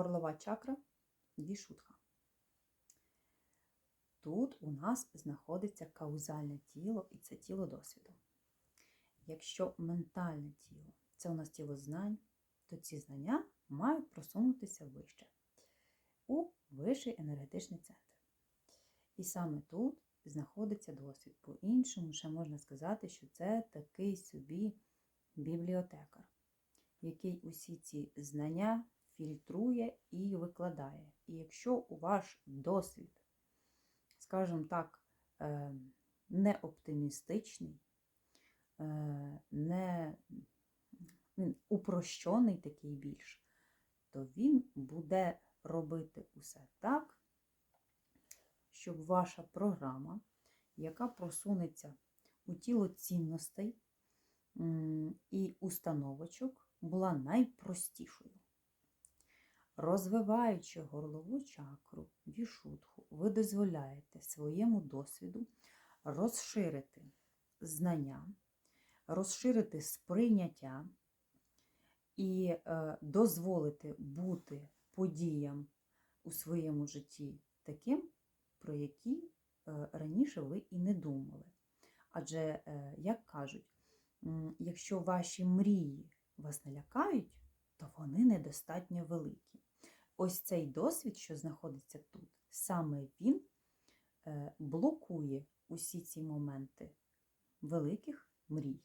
горлова чакра вішутха. Тут у нас знаходиться каузальне тіло, і це тіло досвіду. Якщо ментальне тіло це у нас тіло знань, то ці знання мають просунутися вище у вищий енергетичний центр. І саме тут знаходиться досвід. По-іншому, ще можна сказати, що це такий собі бібліотекар, який усі ці знання фільтрує і викладає. І якщо у ваш досвід, скажімо так, е, не оптимістичний, е, не упрощений такий більш, то він буде робити усе так, щоб ваша програма, яка просунеться у тіло цінностей і установочок, була найпростішою. Розвиваючи горлову чакру, вішутху, ви дозволяєте своєму досвіду розширити знання, розширити сприйняття і е, дозволити бути подіям у своєму житті таким, про які е, раніше ви і не думали. Адже, е, як кажуть, якщо ваші мрії вас не лякають, то вони недостатньо великі. Ось цей досвід, що знаходиться тут, саме він е, блокує усі ці моменти великих мрій.